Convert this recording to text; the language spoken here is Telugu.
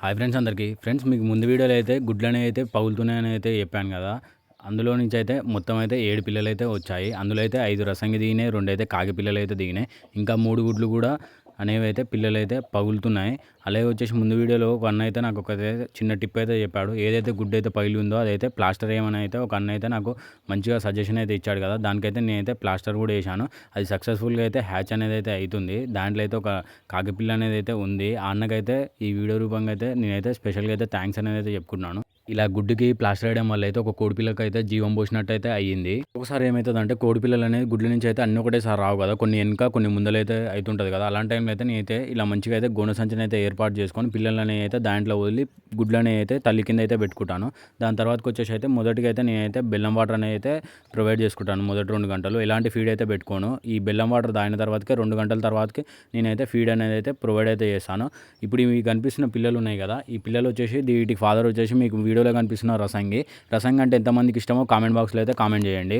హాయ్ ఫ్రెండ్స్ అందరికీ. ఫ్రెండ్స్ మీకు ముందు వీడియోలో అయితే గుడ్లనే అయితే పగులుతున్నాయని అయితే చెప్పాను కదా. అందులో నుంచి అయితే మొత్తం అయితే ఏడు పిల్లలు అయితే వచ్చాయి. అందులో అయితే ఐదు రసంగి దిగినాయి రెండు అయితే కాకి పిల్లలు అయితే దిగినాయి. ఇంకా మూడు గుడ్లు కూడా అనేవి అయితే పిల్లలు అయితే పగులుతున్నాయి. అలాగే వచ్చేసి ముందు వీడియోలో ఒక అన్న అయితే నాకు ఒక చిన్న టిప్ అయితే చెప్పాడు. ఏదైతే గుడ్ అయితే పగిలి ఉందో అదైతే ప్లాస్టర్ ఏమని అయితే ఒక అన్న అయితే నాకు మంచిగా సజెషన్ అయితే ఇచ్చాడు కదా దానికైతే నేనైతే ప్లాస్టర్ కూడా వేసాను అది సక్సెస్ఫుల్గా అయితే హ్యాచ్ అనేది అయితే అవుతుంది దాంట్లో అయితే ఒక కాకిపిల్ల అనేది అయితే ఉంది. ఆ అన్నకైతే ఈ వీడియో రూపంగా అయితే నేనైతే స్పెషల్గా అయితే థ్యాంక్స్ అనేది అయితే చెప్పుకున్నాను ఇలా గుడ్డుకి ప్లాస్టర్ వేయడం వల్ల అయితే ఒక కోడిపిల్లకి అయితే జీవం పోసినట్టు అయితే అయ్యింది. ఒకసారి ఏమవుతుంది అంటే కోడిపిల్లలు అనేది గుడ్ల నుంచి అయితే అన్ని ఒకటేసారి రావు కదా. కొన్ని వెనుక కొన్ని ముందలైతే అవుతుంటుంది కదా. అలాంటి టైంలో అయితే నేనైతే ఇలా మంచిగా అయితే గుణ సంచిని అయితే ఏర్పాటు చేసుకొని పిల్లలని అయితే దాంట్లో వదిలి గుడ్లని అయితే తల్లి కింద అయితే పెట్టుకుంటాను. దాని తర్వాతకి వచ్చేసి అయితే మొదటిగా అయితే నేనైతే బెల్లం వాటర్ అనేది అయితే ప్రొవైడ్ చేసుకుంటాను మొదటి రెండు గంటలు. ఎలాంటి ఫీడ్ అయితే పెట్టుకోను. ఈ బెల్లం వాటర్ తాగిన తర్వాతకే రెండు గంటల తర్వాతకి నేనైతే ఫీడ్ అనేది అయితే ప్రొవైడ్ అయితే చేస్తాను. ఇప్పుడు మీకు కనిపిస్తున్న పిల్లలు ఉన్నాయి కదా. ఈ పిల్లలు వచ్చేసి వీటికి ఫాదర్ వచ్చేసి మీకు వీడియో వీడియోలో కనిపిస్తున్న రసంగి. రసంగి అంటే ఎంతమందికి ఇష్టమో కామెంట్ బాక్స్లో అయితే కామెంట్ చేయండి.